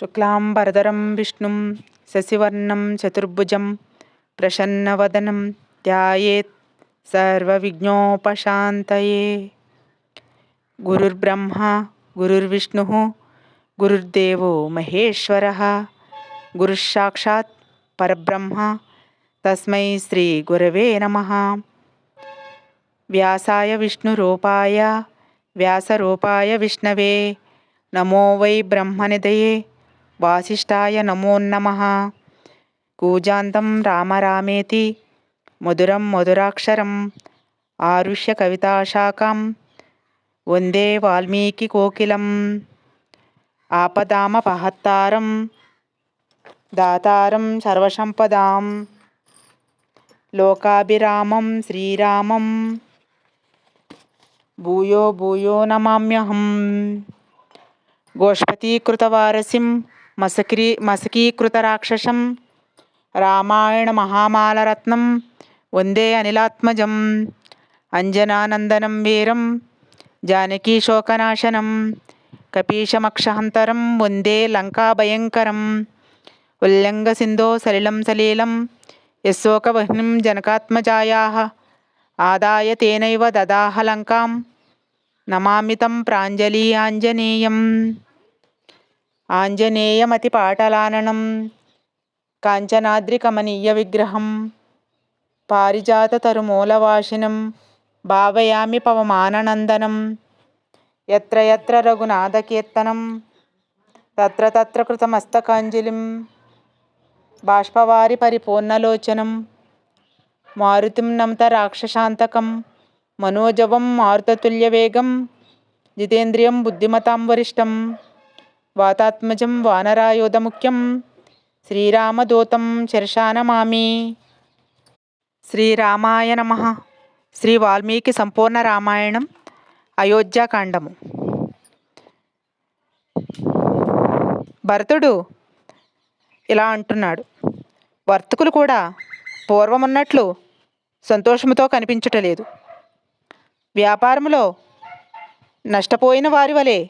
शुक्लाम्बरधरं विष्णुं शशिवर्णं चतुर्भुजं प्रसन्नवदनं ध्यायेत् सर्वविघ्नोपशान्तये। गुरुर्ब्रह्मा गुरुर्विष्णुः गुरुर्देवो महेश्वरः गुरुस्साक्षात् परब्रह्म तस्मै श्रीगुरवे नमः। व्यासाय विष्णुरूपाय व्यासरूपाय विष्णवे नमो वै ब्रह्मनिधये। వాసిష్ఠాయ నమో నమ. కూజాంతం రామరామేతి మధురం మధురాక్షరం ఆరుష్య కవితాశాఖం వందే వాల్మీకి కోకిలం ఆపదామపహత్తారం దాతారం సర్వసంపదాం లోకాభిరామం శ్రీరామం భూయో భూయో నమామ్యహం. గోష్పతీకృతవారసిం మసకీ రామాయణ మహామాలరత్నం వందే అనిలాత్మజం అంజనానందనం వీరం జానకీశోకనాశనం కపీశమక్షహంతరం వందే లంకాభయంకరం ఉల్లంఘసింధో సలిలం సలీలం యశోకవహ్నిం జనకాత్మజాయా ఆదాయ తేనైవ దదాహ లంకాం నమామి ప్రాంజలి ఆంజనేయం ఆంజనేయమతి పాటలాననం కాంచనాద్రికమనీయ విగ్రహం పారిజాత పారిజాతతరుమూలవాసినం భావయామి పవమాననందనం ఎత్ర ఎత్ర రఘునాథకీర్తనం తత్ర తత్ర కృతమస్తకాంజలిం బాష్పవారి పరిపూర్ణలోచనం మారుతిం నమత రాక్షశాంతకం మనోజవం మారుతతుల్యవేగం జితేంద్రియం బుద్ధిమతాం వరిష్టం వాతాత్మజం వానరాయోధముఖ్యం. శ్రీరామదూతం శర్షానమామి శ్రీరామాయ నమ. శ్రీ వాల్మీకి సంపూర్ణ రామాయణం అయోధ్యాకాండము. భరతుడు ఇలా అంటున్నాడు. వర్తకులు కూడా పూర్వమున్నట్లు సంతోషముతో కనిపించటలేదు వ్యాపారములో నష్టపోయిన వారి వలె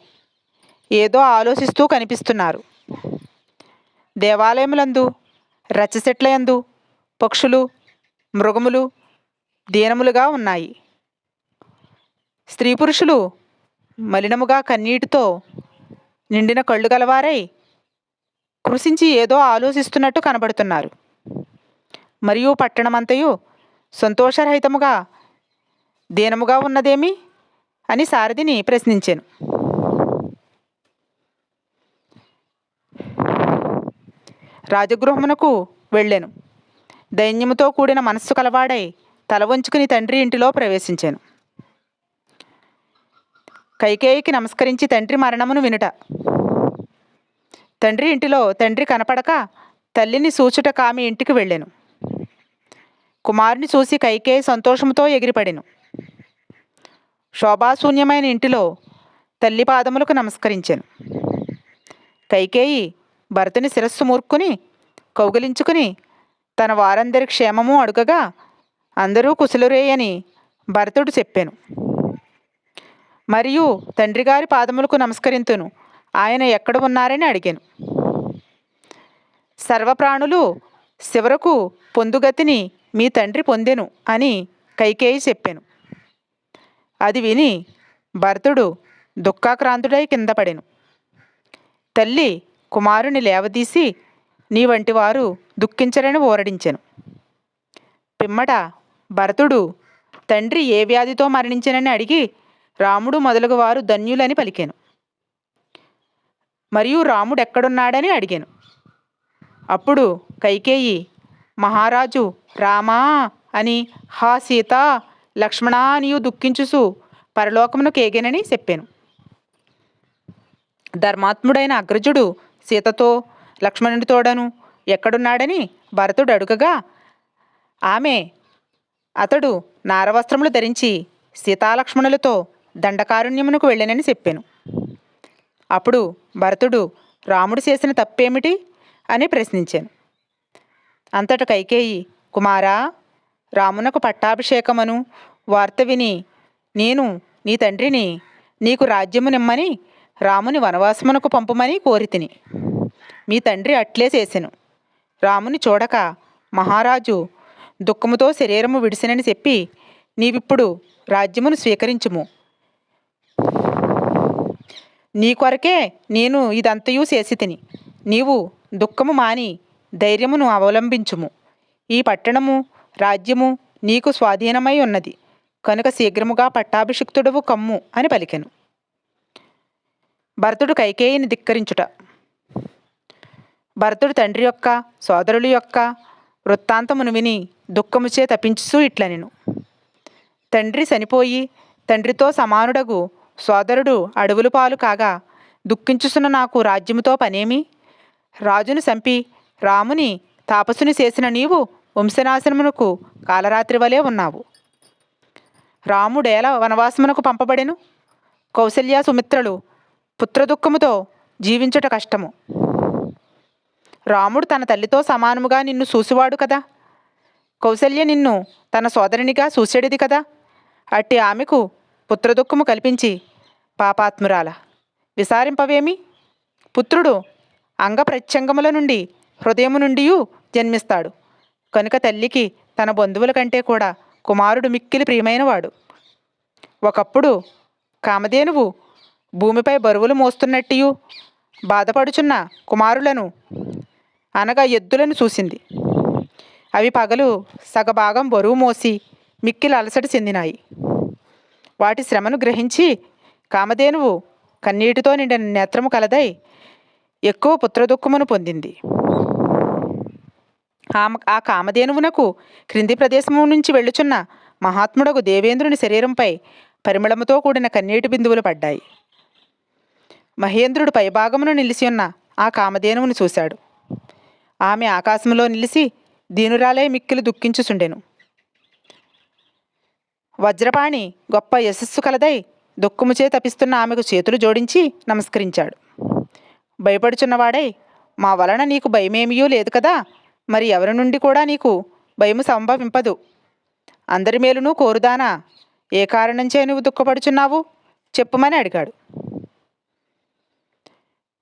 ఏదో ఆలోచిస్తూ కనిపిస్తున్నారు. దేవాలయములందు రచ్చసెట్లయందు పక్షులు మృగములు దీనములుగా ఉన్నాయి. స్త్రీ పురుషులు మలినముగా కన్నీటితో నిండిన కళ్ళు గలవారై కృషించి ఏదో ఆలోచిస్తున్నట్టు కనబడుతున్నారు. మరియు పట్టణమంతయు సంతోషరహితముగా దీనముగా ఉన్నదేమి అని సారథిని ప్రశ్నించాను. రాజగృహమునకు వెళ్ళాను. దైన్యముతో కూడిన మనస్సు కలవాడై తల వంచుకుని తండ్రి ఇంటిలో ప్రవేశించాను. కైకేయికి నమస్కరించి తండ్రి మరణమును వినుట. తండ్రి ఇంటిలో తండ్రి కనపడక తల్లిని సూచుట కామి ఇంటికి వెళ్ళాను. కుమారుని చూసి కైకేయి సంతోషంతో ఎగిరిపడెను. శోభాశూన్యమైన ఇంటిలో తల్లి పాదములకు నమస్కరించాను. కైకేయి భరతుని శిరస్సు మూర్కుని కౌగిలించుకుని తన వారందరి క్షేమము అడుగగా అందరూ కుశలురేయని భరతుడు చెప్పాను. మరియు తండ్రిగారి పాదములకు నమస్కరింతును. ఆయన ఎక్కడ ఉన్నారని అడిగాను. సర్వప్రాణులు శివరకు పొందుగతిని మీ తండ్రి పొందెను అని కైకేయి చెప్పాను. అది విని భరతుడు దుఃఖాక్రాంతుడై కింద పడెను. తల్లి కుమారుని లేవదీసి నీ వంటి వారు దుఃఖించరని ఓరడించెను. పిమ్మట భరతుడు తండ్రి ఏ వ్యాధితో మరణించనని అడిగి రాముడు మొదలగు వారు ధన్యులని పలికాను. మరియు రాముడు ఎక్కడున్నాడని అడిగాను. అప్పుడు కైకేయి మహారాజు రామా అని హా సీత లక్ష్మణా అనియు దుఃఖించుసు పరలోకమును కేగెనని చెప్పాను. ధర్మాత్ముడైన అగ్రజుడు సీతతో లక్ష్మణుడితోడను ఎక్కడున్నాడని భరతుడు అడుగగా ఆమె అతడు నారవస్త్రములు ధరించి సీతాలక్ష్మణులతో దండకారుణ్యమునకు వెళ్ళనని చెప్పాను. అప్పుడు భరతుడు రాముడు చేసిన తప్పేమిటి? అని ప్రశ్నించాను. అంతట కైకేయి కుమారా రామునకు పట్టాభిషేకమను. వార్త విని నేను నీ తండ్రిని నీకు రాజ్యము నిమ్మని రాముని వనవాసమునకు పంపమని కోరితిని. మీ తండ్రి అట్లే చేసెను. రాముని చూడక మహారాజు దుఃఖముతో శరీరము విడిసినని చెప్పి నీవిప్పుడు రాజ్యమును స్వీకరించుము. నీ కొరకే నేను ఇదంతయు చేసి తిని నీవు దుఃఖము మాని ధైర్యమును అవలంబించుము. ఈ పట్టణము రాజ్యము నీకు స్వాధీనమై ఉన్నది. కనుక శీఘ్రముగా పట్టాభిషిక్తుడవు కమ్ము అని పలికెను. భరతుడు కైకేయిని ధిక్కరించుట. భరతుడు తండ్రి యొక్క సోదరుల యొక్క వృత్తాంతమును విని దుఃఖముచే ఇట్ల నేను తండ్రి చనిపోయి తండ్రితో సమానుడగు సోదరుడు అడవుల పాలు కాగా దుఃఖించుసున్న నాకు రాజ్యముతో పనేమి? రాజును చంపి రాముని తాపసుని చేసిన నీవు వంశనాశనమునకు కాలరాత్రి వలె ఉన్నావు. రాముడేల వనవాసమునకు పంపబడెను? కౌసల్య సుమిత్రలు పుత్రదుఃఖముతో జీవించుట కష్టము. రాముడు తన తల్లితో సమానముగా నిన్ను చూసివాడు కదా? కౌసల్య నిన్ను తన సోదరునిగా చూసేడిది కదా? అట్టి ఆమెకు పుత్రదుఃఖము కల్పించి పాపాత్మురాల. విసారింపవేమి? పుత్రుడు అంగప్రత్యంగముల నుండి హృదయము నుండి జన్మిస్తాడు. కనుక తల్లికి తన బంధువుల కంటే కూడా కుమారుడు మిక్కిలి ప్రియమైనవాడు. ఒకప్పుడు కామధేనువు భూమిపై బరువులు మోస్తున్నట్టియు. బాధపడుచున్న కుమారులను అనగా ఎద్దులను చూసింది. అవి పగలు సగభాగం బరువు మోసి మిక్కిలి అలసట చెందినాయి. వాటి శ్రమను గ్రహించి కామధేనువు కన్నీటితో నిండిన నేత్రము కలదై ఎక్కువ పుత్రదుఃఖమును పొందింది. ఆమె ఆ కామధేనువునకు క్రింది ప్రదేశము నుంచి వెళ్ళుచున్న మహాత్ముడకు దేవేంద్రుని శరీరంపై పరిమళముతో కూడిన కన్నీటి బిందువులు పడ్డాయి. మహేంద్రుడు పైభాగమును నిలిచియున్న ఆ కామధేనువును చూశాడు. ఆమె ఆకాశంలో నిలిచి దీనురాలే మిక్కిలు దుఃఖించుచుండెను. వజ్రపాణి గొప్ప యశస్సు కలదై దుఃఖముచే తపిస్తున్న ఆమెకు చేతులు జోడించి నమస్కరించాడు. భయపడుచున్నవాడై మా వలన నీకు భయమేమియూ లేదు కదా? మరి ఎవరి నుండి కూడా నీకు భయము సంభవింపదు. అందరి మేలును కోరుదానా? ఏ కారణంచే నువ్వు దుఃఖపడుచున్నావు? చెప్పుమని అడిగాడు.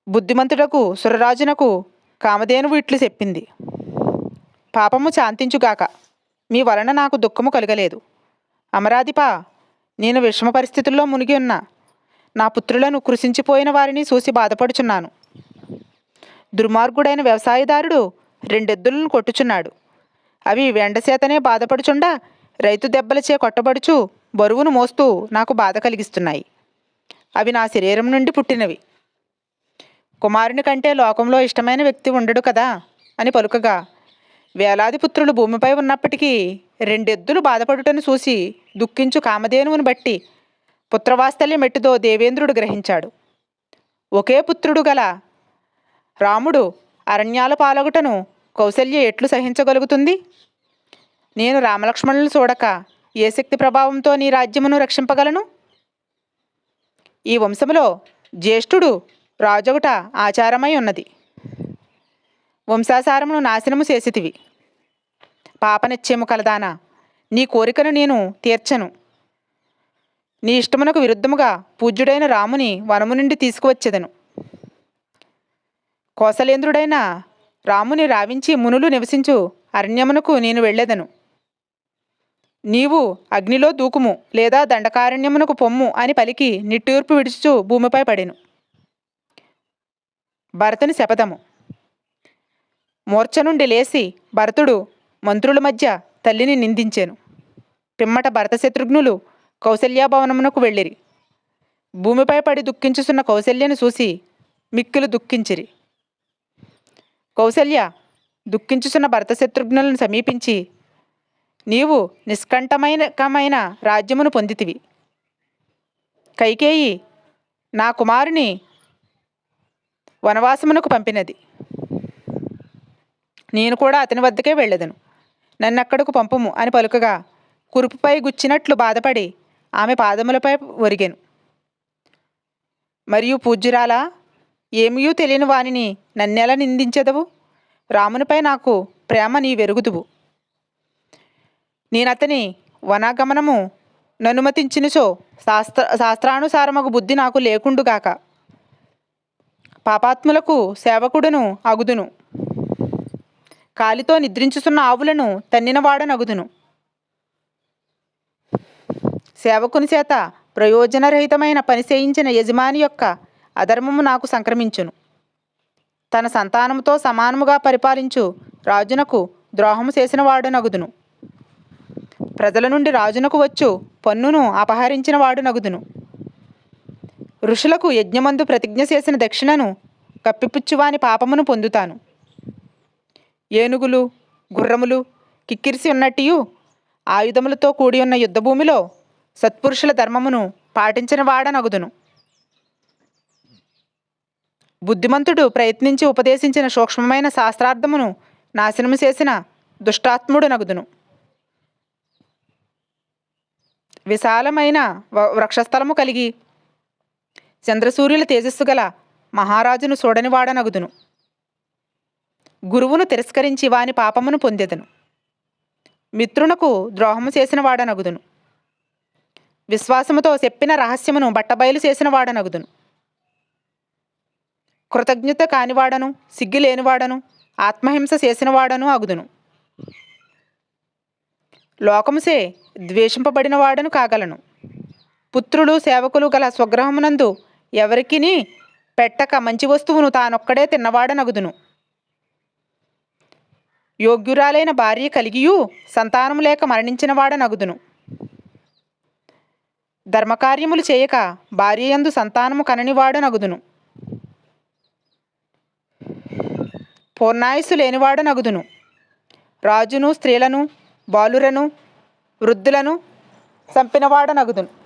బుద్ధిమంతుడకు సురరాజునకు కామధేనువు ఇట్లు చెప్పింది. పాపము శాంతించుగాక మీ వలన నాకు దుఃఖము కలగలేదు. అమరాధిపా నేను విషమ పరిస్థితుల్లో మునిగి ఉన్నా. నా పుత్రులను కృషించిపోయిన వారిని చూసి బాధపడుచున్నాను. దుర్మార్గుడైన వ్యవసాయదారుడు రెండెద్దులను కొట్టుచున్నాడు. అవి వెండసేతనే బాధపడుచుండా రైతు దెబ్బలచే కొట్టబడుచు బరువును మోస్తూ నాకు బాధ కలిగిస్తున్నాయి. అవి నా శరీరం నుండి పుట్టినవి. కుమారుని కంటే లోకంలో ఇష్టమైన వ్యక్తి ఉండడు కదా అని పలుకగా. వేలాది పుత్రులు భూమిపై ఉన్నప్పటికీ రెండెద్దులు బాధపడుటను చూసి దుఃఖించు కామధేనువుని బట్టి పుత్రవాత్సల్యం ఎట్టుదో దేవేంద్రుడు గ్రహించాడు. ఒకే పుత్రుడు గల రాముడు అరణ్యాల పాలగుటను కౌశల్య ఎట్లు సహించగలుగుతుంది? నేను రామలక్ష్మణులను చూడక ఏ శక్తి ప్రభావంతో నీ రాజ్యమును రక్షింపగలను? ఈ వంశములో జ్యేష్ఠుడు రాజొకట ఆచారమై ఉన్నది. వంశాసారమును నాశనము చేసితివి. పాపనిత్యము కలదానా. నీ కోరికను నేను తీర్చను. నీ ఇష్టమునకు విరుద్ధముగా పూజ్యుడైన రాముని వనము నుండి తీసుకువచ్చేదను. కోసలేంద్రుడైన రాముని రావించి మునులు నివసించు అరణ్యమునకు నేను వెళ్ళేదను. నీవు అగ్నిలో దూకుము లేదా దండకారణ్యమునకు పొమ్ము అని పలికి నిట్టూర్పు విడుచుచు భూమిపై పడెను. భరతుని శపథము. మూర్ఛ నుండి లేచి భరతుడు మంత్రుల మధ్య తల్లిని నిందించాను. పిమ్మట భరత శత్రుఘ్నులు కౌశల్యాభవనమునకు వెళ్ళిరి. భూమిపై పడి దుఃఖించుచున్న కౌశల్యను చూసి మిక్కులు దుఃఖించిరి. కౌశల్య దుఃఖించుచున్న భరత శత్రుఘ్నులను సమీపించి నీవు నిష్కంఠమైనకమైన రాజ్యమును పొందితివి. కైకేయి నా కుమారుని వనవాసమునకు పంపినది. నేను కూడా అతని వద్దకే వెళ్ళదను. నన్నక్కడకు పంపము అని పలుకగా కురుపుపై గుచ్చినట్లు బాధపడి ఆమె పాదములపై ఒరిగాను. మరియు పూజ్యురాలా ఏమీయూ తెలియని వానిని నన్నెలా నిందించెదవు? రామునిపై నాకు ప్రేమ నీ వెరుగుదువు. నేనతని వనాగమనము ననుమతించినచో శాస్త్ర శాస్త్రానుసారమగు బుద్ధి నాకు లేకుండుగాక. పాపాత్ములకు సేవకుడును అగుదును. కాలితో నిద్రించుతున్న ఆవులను తన్నినవాడనగుదును సేవకుని చేత ప్రయోజనరహితమైన పని చేయించిన యజమాని యొక్క అధర్మము నాకు సంక్రమించును. తన సంతానముతో సమానముగా పరిపాలించు రాజునకు ద్రోహము చేసిన వాడునగుదును. ప్రజల నుండి రాజునకు వచ్చు పన్నును అపహరించిన వాడు నగుదును ఋషులకు యజ్ఞమందు ప్రతిజ్ఞ చేసిన దక్షిణను కప్పిపుచ్చువాని పాపమును పొందుతాను. ఏనుగులు గుర్రములు కిక్కిరిసి ఉన్నట్టియు ఆయుధములతో కూడి ఉన్న యుద్ధభూమిలో సత్పురుషుల ధర్మమును పాటించిన వాడనగుదును. బుద్ధిమంతుడు ప్రయత్నించి ఉపదేశించిన సూక్ష్మమైన శాస్త్రార్థమును నాశనము చేసిన దుష్టాత్ముడు నగుదును విశాలమైన వ- వృక్షస్థలము కలిగి చంద్రసూర్యుల తేజస్సు గల మహారాజును చూడనివాడనగుదును గురువును తిరస్కరించి వాని పాపమును పొందెదను. మిత్రునకు ద్రోహము చేసిన వాడనగుదును విశ్వాసముతో చెప్పిన రహస్యమును బట్టబయలు చేసిన వాడనగుదును కృతజ్ఞత కానివాడను సిగ్గు లేనివాడను ఆత్మహింస చేసినవాడను అగుదును. లోకముసే ద్వేషింపబడినవాడను కాగలను. పుత్రులు సేవకులు గల స్వగ్రహమునందు ఎవరికిని పెట్టక మంచి వస్తువును తానొక్కడే తిన్నవాడనగుదును. యోగ్యురాలైన భార్య కలిగియు సంతానము లేక మరణించినవాడనగుదును. ధర్మకార్యములు చేయక భార్యయందు సంతానము కననివాడనగుదును. పూర్ణాయుస్సు లేనివాడనగుదును. రాజును స్త్రీలను బాలురను వృద్ధులను చంపినవాడనగుదును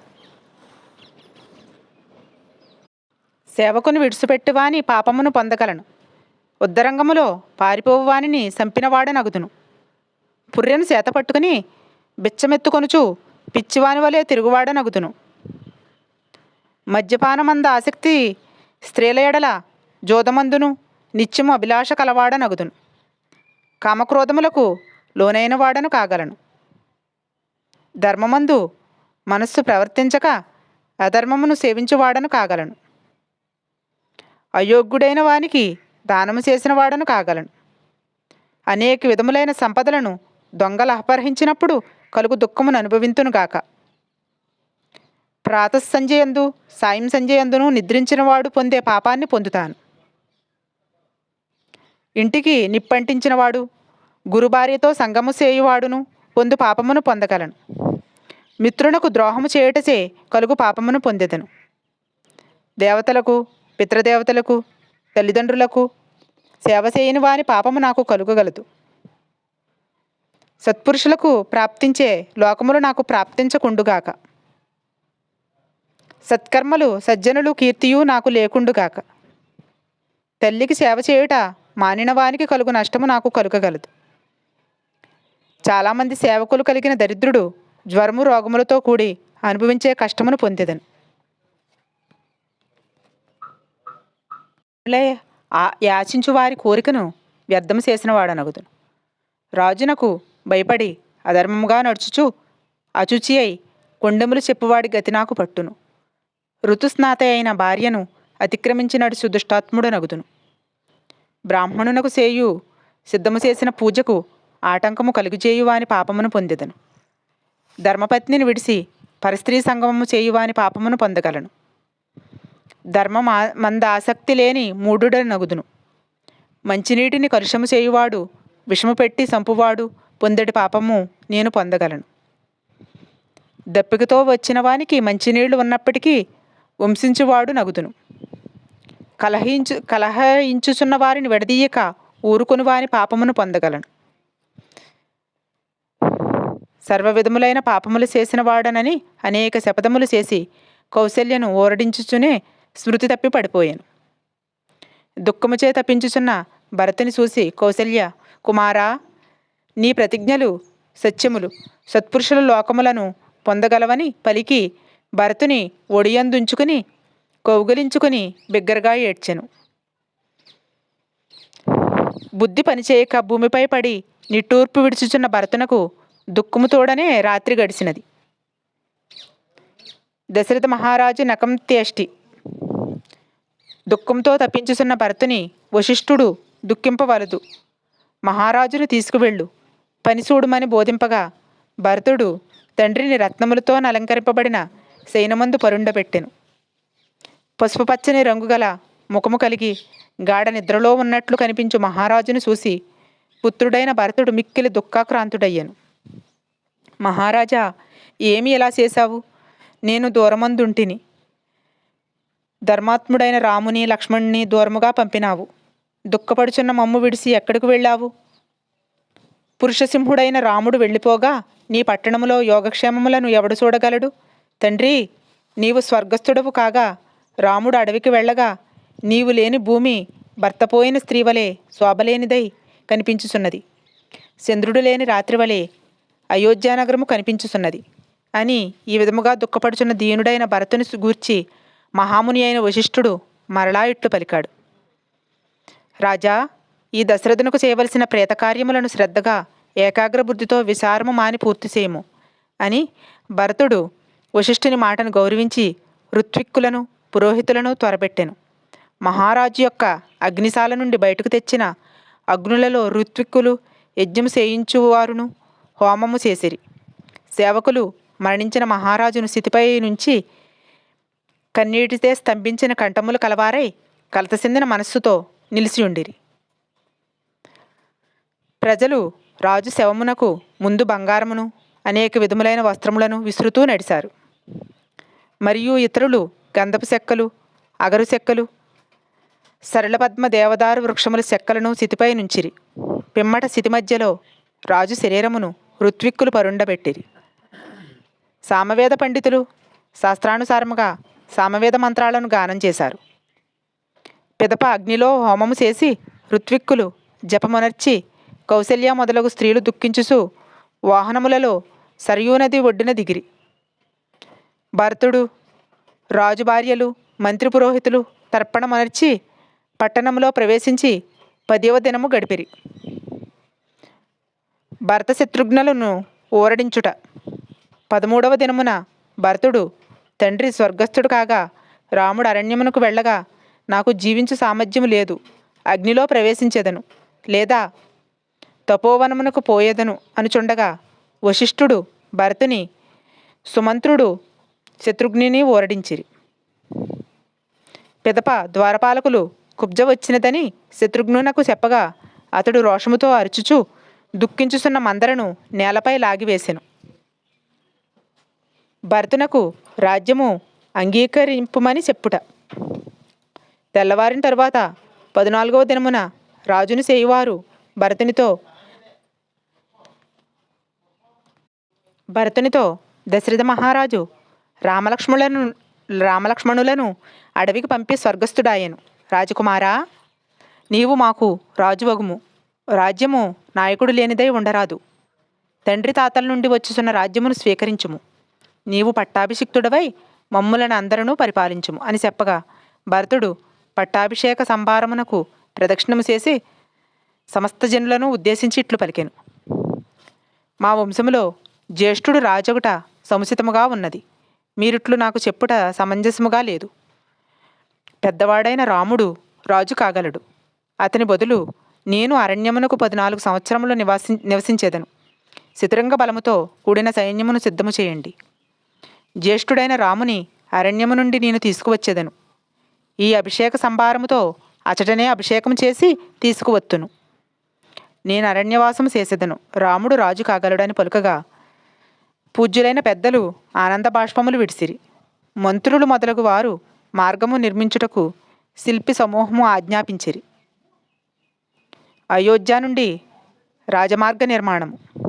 సేవకును విడిచిపెట్టువాని పాపమును పొందగలను. ఉద్దరంగములో పారిపోవు వానిని చంపినవాడనగుదును. పుర్రెను సేతపట్టుకుని బిచ్చమెత్తుకొనుచు పిచ్చివాని వలె తిరుగువాడనగుదును. మద్యపానమంద ఆసక్తి స్త్రీల ఎడల జోదమందును నిత్యము అభిలాష కలవాడనగుదును. కామక్రోధములకు లోనైన వాడను కాగలను. ధర్మమందు మనస్సు ప్రవర్తించక అధర్మమును సేవించువాడను కాగలను. అయోగ్యుడైన వానికి దానము చేసిన వాడను కాగలను. అనేక విధములైన సంపదలను దొంగలు అపహరించినప్పుడు కలుగు దుఃఖమును అనుభవింతునుగాక ప్రాతస్సంజయందు సాయం సంజయందును నిద్రించినవాడు పొందే పాపాన్ని పొందుతాను. ఇంటికి నిప్పంటించినవాడు గురుభార్యతో సంగము చేయువాడును పొందు పాపమును పొందగలను. మిత్రునకు ద్రోహము చేయుటచే కలుగు పాపమును పొందెదను. దేవతలకు పితృదేవతలకు తల్లిదండ్రులకు సేవ చేయని వారి పాపము నాకు కలుగగలదు. సత్పురుషులకు ప్రాప్తించే లోకములు నాకు ప్రాప్తించకుండుగాక. సత్కర్మలు సజ్జనులు కీర్తియు నాకు లేకుండుగాక. తల్లికి సేవ చేయుట మానిన వానికి కలుగు నష్టము నాకు కలుగగలదు. చాలామంది సేవకులు కలిగిన దరిద్రుడు జ్వరము రోగములతో కూడి అనుభవించే కష్టమును పొందేదను. లే ఆ యాచించు వారి కోరికను వ్యర్థము చేసిన వాడనగుదును. రాజునకు భయపడి అధర్మముగా నడుచుచు అచుచి అయి కొండములు చెప్పువాడి గతి నాకు పట్టును. ఋతుస్నాత అయిన భార్యను అతిక్రమించి నడుచు దుష్టాత్ముడు నగుదును బ్రాహ్మణునకు సేయు సిద్ధము చేసిన పూజకు ఆటంకము కలుగుచేయువాని పాపమును పొందెదను. ధర్మపత్నిని విడిసి పరస్త్రీ సంగమము చేయువాని పాపమును పొందగలను. ధర్మం మంద ఆసక్తి లేని మూఢుడ నగుదును. మంచినీటిని కలుషము చేయువాడు విషము పెట్టి సంపువాడు పొందటి పాపము నేను పొందగలను. దప్పికతో వచ్చిన వానికి మంచినీళ్ళు ఉన్నప్పటికీ వంశించువాడు నగుదును. కలహించు కలహించుచున్న వారిని విడదీయక ఊరుకుని వాని పాపమును పొందగలను. సర్వ విధములైన పాపములు చేసిన వాడనని అనేక శపథములు చేసి కౌశల్యను ఓరడించుచునే స్మృతి తప్పి పడిపోయాను దుఃఖముచే తప్పించుచున్న భరతుని చూసి కౌశల్య కుమారా నీ ప్రతిజ్ఞలు సత్యములు. సత్పురుషుల లోకములను పొందగలవని పలికి భరతుని ఒడియందుంచుకుని కౌగులించుకుని బిగ్గరగా ఏడ్చెను. బుద్ధి పనిచేయక భూమిపై పడి నిట్టూర్పు విడుచుచున్న భరతునకు దుఃఖముతోడనే రాత్రి గడిచినది. దశరథ మహారాజు నకంత్యేష్టి దుఃఖంతో తప్పించుచున్న భరతుని వశిష్ఠుడు దుఃఖింపవలదు. మహారాజును తీసుకువెళ్ళు. పని చూడమని బోధింపగా భరతుడు తండ్రిని రత్నములతో అలంకరింపబడిన శయనమందు పరుండబెట్టెను. పసుపు పచ్చని రంగు గల ముఖము కలిగి గాఢ నిద్రలో ఉన్నట్లు కనిపించు మహారాజును చూసి పుత్రుడైన భరతుడు మిక్కిలి దుఃఖాక్రాంతుడయ్యాను. మహారాజా ఏమి ఇలా చేశావు? నేను దూరమందుంటిని. ధర్మాత్ముడైన రాముని లక్ష్మణుని దూరముగా పంపినావు. దుఃఖపడుచున్న మమ్ము విడిసి ఎక్కడికి వెళ్ళావు? పురుషసింహుడైన రాముడు వెళ్ళిపోగా నీ పట్టణములో యోగక్షేమములను ఎవడు చూడగలడు? తండ్రి నీవు స్వర్గస్థుడవు కాగా రాముడు అడవికి వెళ్ళగా నీవు లేని భూమి భర్తపోయిన స్త్రీవలే శోభలేనిదై కనిపించుచున్నది. చంద్రుడు లేని రాత్రివలే అయోధ్యానగరము కనిపించుచున్నది. అని ఈ విధముగా దుఃఖపడుచున్న దీనుడైన భరతుని గూర్చి మహాముని అయిన వశిష్ఠుడు మరలా ఇట్లు పలికాడు. రాజా ఈ దశరథునకు చేయవలసిన ప్రేతకార్యములను శ్రద్ధగా ఏకాగ్రబుద్ధితో విసారము మాని పూర్తి చేయము అని భరతుడు వశిష్ఠుని మాటను గౌరవించి ఋత్విక్కులను పురోహితులను త్వరపెట్టెను. మహారాజు యొక్క అగ్నిశాల నుండి బయటకు తెచ్చిన అగ్నులలో ఋత్విక్కులు యజ్ఞము చేయించువారును హోమము చేసిరి. సేవకులు మరణించిన మహారాజును స్థితిపై నుంచి కన్నీటితే స్తంభించిన కంఠములు కలవారై కలతసిందిన మనస్సుతో నిలిచి ఉండిరి. ప్రజలు రాజు శవమునకు ముందు బంగారమును అనేక విధములైన వస్త్రములను విసురుతూ నడిచారు మరియు ఇతరులు గంధపు చెక్కలు అగరు చెక్కలు సరళపద్మ దేవదారు వృక్షముల చెక్కలను సితిపై నుంచిరి. పిమ్మట సితి మధ్యలో రాజు శరీరమును ఋత్విక్కులు పరుండబెట్టిరి. సామవేద పండితులు శాస్త్రానుసారముగా సామవేద మంత్రాలను గానం చేశారు. పిదప అగ్నిలో హోమము చేసి ఋత్విక్కులు జపమునర్చి కౌశల్య మొదలగు స్త్రీలు దుఃఖించుసు వాహనములలో సరయూనది ఒడ్డున దిగిరి. భరతుడు రాజు భార్యలు మంత్రి పురోహితులు తర్పణమనర్చి పట్టణంలో ప్రవేశించి పదివ దినము గడిపిరి. భరత శత్రుఘ్నులను ఊరడించుట. పదమూడవ దినమున భరతుడు తండ్రి స్వర్గస్థుడు కాగా రాముడు అరణ్యమునకు వెళ్ళగా నాకు జీవించు సామర్థ్యము లేదు అగ్నిలో ప్రవేశించేదను లేదా తపోవనమునకు పోయేదను అనుచుండగా వశిష్ఠుడు భరతుని సుమంత్రుడు శత్రుఘ్నిని ఓరడించిరి. పిదప ద్వారపాలకులు కుబ్జ వచ్చినదని శత్రుఘ్నునకు చెప్పగా అతడు రోషముతో అరుచుచు దుఃఖించుచున్న మందరను నేలపై లాగివేశాను భరతునకు రాజ్యము అంగీకరింపుమని చెప్పుట. తెల్లవారిన తరువాత పద్నాలుగవ దినమున రాజును చేయువారు భరతునితో భరతునితో దశరథ మహారాజు రామలక్ష్మణులను రామలక్ష్మణులను అడవికి పంపి స్వర్గస్థుడాయను. రాజకుమారా నీవు మాకు రాజువగుము. రాజ్యము నాయకుడు లేనిదై ఉండరాదు. తండ్రి తాతల నుండి వచ్చుచున్న రాజ్యమును స్వీకరించుము. నీవు పట్టాభిషిక్తుడవై మమ్ములను అందరూ పరిపాలించుము అని చెప్పగా భరతుడు పట్టాభిషేక సంభారమునకు ప్రదక్షిణము చేసి సమస్త జనులను ఉద్దేశించి ఇట్లు పలికెను. మా వంశములో జ్యేష్ఠుడు రాజగుట సముచితముగా ఉన్నది. మీరిట్లు నాకు చెప్పుట సమంజసముగా లేదు. పెద్దవాడైన రాముడు రాజు కాగలడు. అతని బదులు నేను అరణ్యమునకు పద్నాలుగు సంవత్సరములు నివాసి నివసించేదను. శతురంగ బలముతో కూడిన సైన్యమును సిద్ధము చేయండి. జ్యేష్ఠుడైన రాముని అరణ్యము నుండి నేను తీసుకువచ్చేదను. ఈ అభిషేక సంభారముతో అచటనే అభిషేకం చేసి తీసుకువత్తును. నేను అరణ్యవాసము చేసేదను. రాముడు రాజు కాగలడని పలుకగా పూజ్యులైన పెద్దలు ఆనంద బాష్పములు విడిసిరి. మంత్రులు మొదలగు వారు మార్గము నిర్మించుటకు శిల్పి సమూహము ఆజ్ఞాపించిరి. అయోధ్య నుండి రాజమార్గ నిర్మాణము.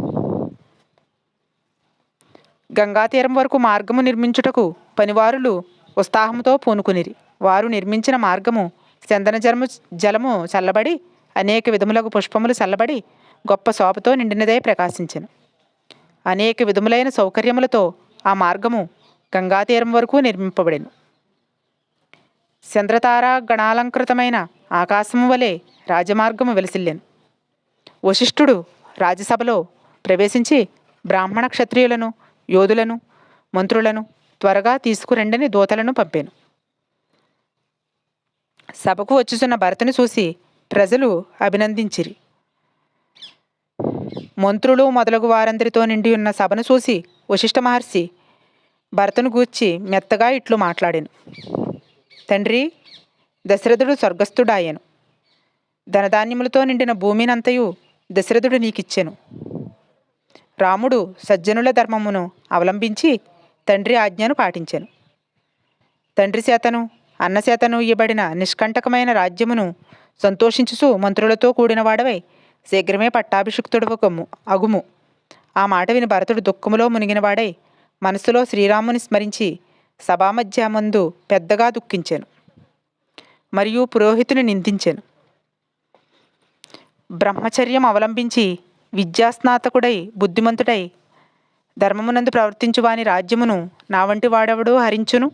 గంగా తీరం వరకు మార్గము నిర్మించుటకు పనివారులు ఉత్సాహంతో పూనుకునిరి. వారు నిర్మించిన మార్గము చందన జలము జలము చల్లబడి అనేక విధములకు పుష్పములు చల్లబడి గొప్ప శోభతో నిండినదే ప్రకాశించను. అనేక విధములైన సౌకర్యములతో ఆ మార్గము గంగా తీరం వరకు నిర్మింపబడెను. చంద్రతార గణాలంకృతమైన ఆకాశము వలె రాజమార్గము వెలసిల్లెను. వశిష్ఠుడు రాజసభలో ప్రవేశించి బ్రాహ్మణ క్షత్రియులను యోధులను మంత్రులను త్వరగా తీసుకురండని దూతలను పంపాను. సభకు వచ్చుచున్న భరతను చూసి ప్రజలు అభినందించిరి. మంత్రులు మొదలగు వారందరితో నిండి ఉన్న సభను చూసి వశిష్ఠ మహర్షి భరతను గూర్చి మెత్తగా ఇట్లు మాట్లాడాను. తండ్రి దశరథుడు స్వర్గస్థుడాయను. ధనధాన్యములతో నిండిన భూమినంతయు దశరథుడు నీకిచ్చాను. రాముడు సజ్జనుల ధర్మమును అవలంబించి తండ్రి ఆజ్ఞను పాటించెను. తండ్రి చేతను అన్నచేతను ఇవ్వబడిన నిష్కంటకమైన రాజ్యమును సంతోషించుచు మంత్రులతో కూడిన వాడవై శీఘ్రమే పట్టాభిషిక్తుడు గమ్ము అగుము. ఆ మాట విని భరతుడు దుఃఖములో మునిగినవాడై మనసులో శ్రీరాముని స్మరించి సభామధ్య మందు పెద్దగా దుఃఖించాను. మరియు పురోహితుని నిందించాను. బ్రహ్మచర్యం అవలంబించి విద్యాస్నాతకుడై బుద్ధిమంతుడై ధర్మమునందు ప్రవర్తించువాని రాజ్యమును నా వంటి వాడెవడో హరించును?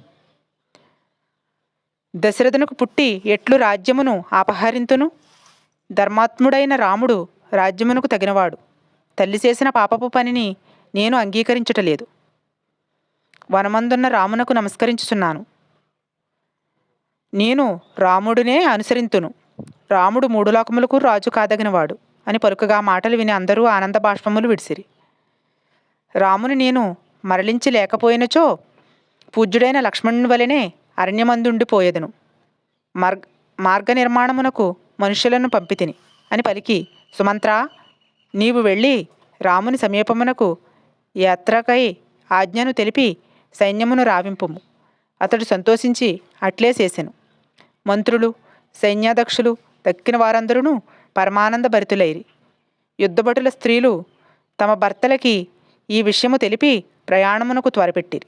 దశరథునకు పుట్టి ఎట్లు రాజ్యమును అపహరింతును? ధర్మాత్ముడైన రాముడు రాజ్యమునకు తగినవాడు. తల్లి చేసిన పాపపు పనిని నేను అంగీకరించటలేదు వనమందున్న రామునకు నమస్కరించుచున్నాను. నేను రాముడినే అనుసరింతును. రాముడు మూడు లోకములకు రాజు కాదగినవాడు. అని పలుకగా మాటలు విని అందరూ ఆనంద బాష్పములు విడిసిరి. రాముని నేను మరలించి లేకపోయినచో పూజ్యుడైన లక్ష్మణుని వలెనే అరణ్యమందుండిపోయేదను మార్గ మార్గ నిర్మాణమునకు మనుషులను పంపితిని అని పలికి సుమంత్ర నీవు వెళ్ళి రాముని సమీపమునకు యాత్రకై ఆజ్ఞను తెలిపి సైన్యమును రావింపుము. అతడు సంతోషించి అట్లే చేసెను. మంత్రులు సైన్యాధ్యక్షులు దక్కిన వారందరూ పరమానంద భరితులైరి. యుద్ధభటుల స్త్రీలు తమ భర్తలకి ఈ విషయము తెలిపి ప్రయాణమునకు త్వరపెట్టిరి.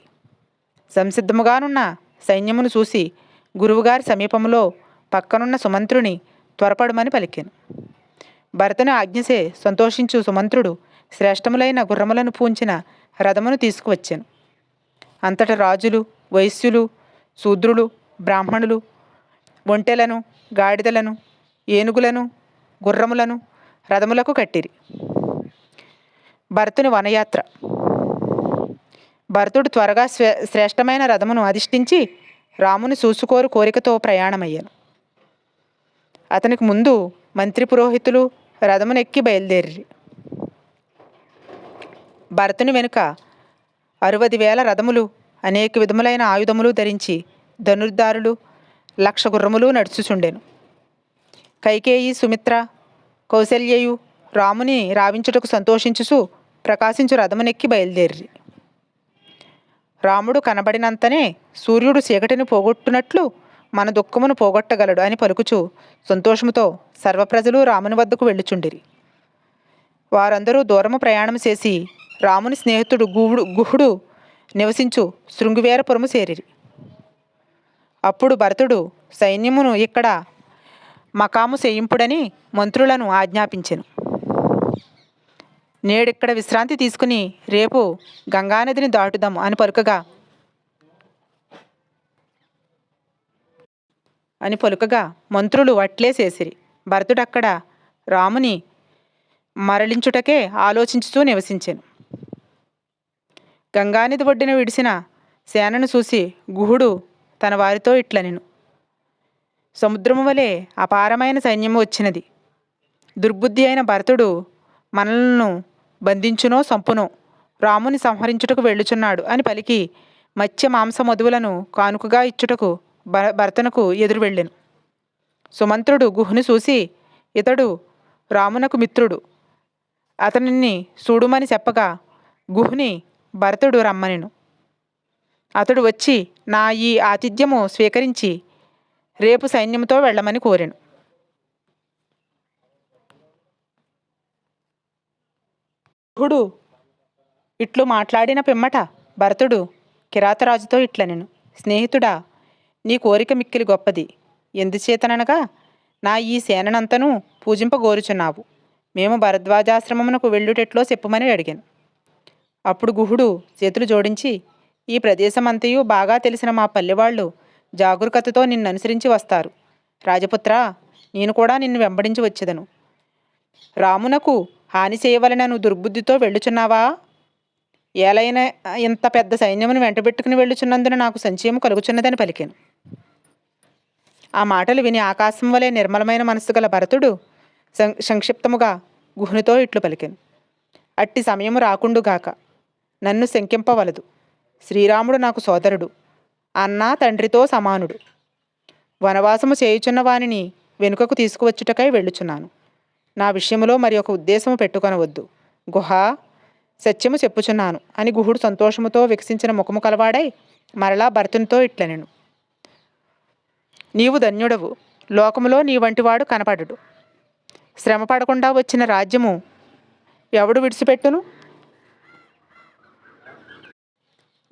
సంసిద్ధముగానున్న సైన్యమును చూసి గురువుగారి సమీపంలో పక్కనున్న సుమంత్రుని త్వరపడమని పలికాను. భరతను ఆజ్ఞసే సంతోషించు సుమంత్రుడు శ్రేష్టములైన గుర్రములను పూంచిన రథమును తీసుకువచ్చాను. అంతట రాజులు వైశ్యులు శూద్రులు బ్రాహ్మణులు ఒంటెలను గాడిదలను ఏనుగులను గుర్రములను రథములకు కట్టిరి. భరతుని వనయాత్ర. భరతుడు త్వరగా శ్రే శ్రేష్టమైన రథమును అధిష్ఠించి రాముని చూసుకోరు కోరికతో ప్రయాణమయ్యాను. అతనికి ముందు మంత్రి పురోహితులు రథమునెక్కి బయలుదేరి భరతుని వెనుక అరవది వేల రథములు అనేక విధములైన ఆయుధములు ధరించి ధనుర్ధారులు లక్ష గుర్రములు నడుచుచుండెను. కైకేయి సుమిత్ర కౌశల్యయు రాముని రావించుటకు సంతోషించుసు ప్రకాశించు రథమునెక్కి బయలుదేరి రాముడు కనబడినంతనే సూర్యుడు చీకటిని పోగొట్టునట్లు మన దుఃఖమును పోగొట్టగలడు అని పలుకుచు సంతోషముతో సర్వప్రజలు రాముని వద్దకు వెళ్ళుచుండిరి. వారందరూ దూరము ప్రయాణం చేసి రాముని స్నేహితుడు గుహుడు గుహుడు నివసించు శృంగువేరపురము చేరిరి. అప్పుడు భరతుడు సైన్యమును ఇక్కడ మకాము చేయింపుడని మంత్రులను ఆజ్ఞాపించెను. నేడిక్కడ విశ్రాంతి తీసుకుని రేపు గంగానదిని దాటుదాం అని పలుకగా. అని పలుకగా మంత్రులు వట్లేసేసిరి భరతుడక్కడ రాముని మరలించుటకే ఆలోచించుతూ నివసించాను. గంగానది ఒడ్డున విడిసిన సేనను చూసి గుహుడు తన వారితో ఇట్లనెను. సముద్రము వలె అపారమైన సైన్యము వచ్చినది. దుర్బుద్ధి అయిన భరతుడు మనలను బంధించునో సంపునో రాముని సంహరించుటకు వెళ్ళుచున్నాడు అని పలికి మత్స్య మాంస మధువులను కానుకగా ఇచ్చుటకు భర భరతనకు ఎదురు వెళ్ళెను. సుమంత్రుడు గుహుని చూసి ఇతడు రామునకు మిత్రుడు. అతనిని చూడుమని చెప్పగా గుహుని భరతుడు రమ్మనెను. అతడు వచ్చి నా ఈ ఆతిథ్యము స్వీకరించి రేపు సైన్యంతో వెళ్ళమని కోరాను. గుహుడు ఇట్లు మాట్లాడిన పిమ్మట భరతుడు కిరాతరాజుతో ఇట్లనెను స్నేహితుడా నీ కోరిక మిక్కిలి గొప్పది. ఎందుచేతననగా నా ఈ సేననంతను పూజింపగోరుచున్నావు. మేము భరద్వాజాశ్రమమునకు వెళ్ళుటెట్లో చెప్పుమని అడిగాను. అప్పుడు గుహుడు చేతులు జోడించి ఈ ప్రదేశమంతయు బాగా తెలిసిన మా పల్లెవాళ్ళు జాగరూకతతో నిన్ననుసరించి వస్తారు. రాజపుత్ర నేను కూడా నిన్ను వెంబడించి వచ్చేదను. రామునకు హాని చేయవలనను దుర్బుద్ధితో వెళ్ళుచున్నావా? ఏలైనా ఇంత పెద్ద సైన్యమును వెంటబెట్టుకుని వెళ్ళుచున్నందున నాకు సంచయం కలుగుచున్నదని పలికాను. ఆ మాటలు విని ఆకాశం వలె నిర్మలమైన మనస్సు గల భరతుడు సం- సంక్షిప్తముగా గుహునితో ఇట్లు పలికాను. అట్టి సమయము రాకుండుగాక నన్ను శంకింపవలదు. శ్రీరాముడు నాకు సోదరుడు. అన్న తండ్రితో సమానుడు. వనవాసము చేయుచున్న వానిని వెనుకకు తీసుకువచ్చుటకై వెళ్ళుచున్నాను. నా విషయములో మరి ఒక ఉద్దేశము పెట్టుకొనవద్దు. గుహ సత్యము చెప్పుచున్నాను అని గుహుడు సంతోషముతో వికసించిన ముఖము కలవాడై మరలా భరతునితో ఇట్లనెను. నీవు ధన్యుడవు. లోకములో నీ వంటివాడు కనపడడు. శ్రమ పడకుండా వచ్చిన రాజ్యము ఎవడు విడిచిపెట్టును?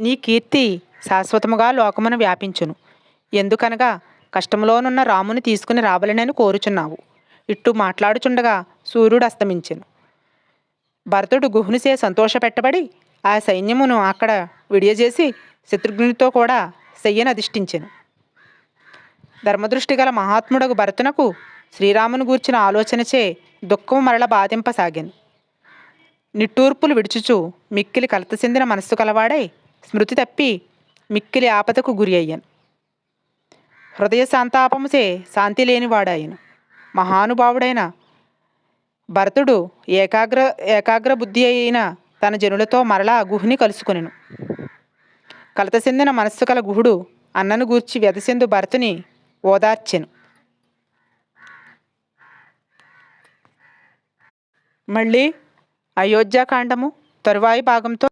నీ కీర్తి శాశ్వతముగా లోకమున వ్యాపించును. ఎందుకనగా కష్టములోనున్న రాముని తీసుకుని రావలనని కోరుచున్నావు. ఇట్టు మాట్లాడుచుండగా సూర్యుడు అస్తమించెను. భరతుడు గుహునిసే సంతోషపెట్టబడి ఆ సైన్యమును అక్కడ విడియజేసి శత్రుఘ్నునితో కూడా శయ్యను అధిష్ఠించెను. ధర్మదృష్టి గల మహాత్ముడగు భరతునకు శ్రీరామును గూర్చిన ఆలోచనచే దుఃఖము మరల బాధింపసాగాను. నిట్టూర్పులు విడుచుచు మిక్కిలి కలత చెందిన మనస్సు కలవాడై స్మృతి తప్పి మిక్కిలి ఆపదకు గురి అయ్యాను. హృదయ సంతాపముసే శాంతి లేనివాడాయను మహానుభావుడైన భరతుడు ఏకాగ్ర ఏకాగ్ర బుద్ధి అయిన తన జనులతో మరలా గుహుని కలుసుకొనెను. కలత చెందిన మనస్సు కల గుహుడు అన్నను గూర్చి వ్యధసిందు భరతుని ఓదార్చెను. మళ్ళీ అయోధ్యాకాండము తరువాయి భాగంతో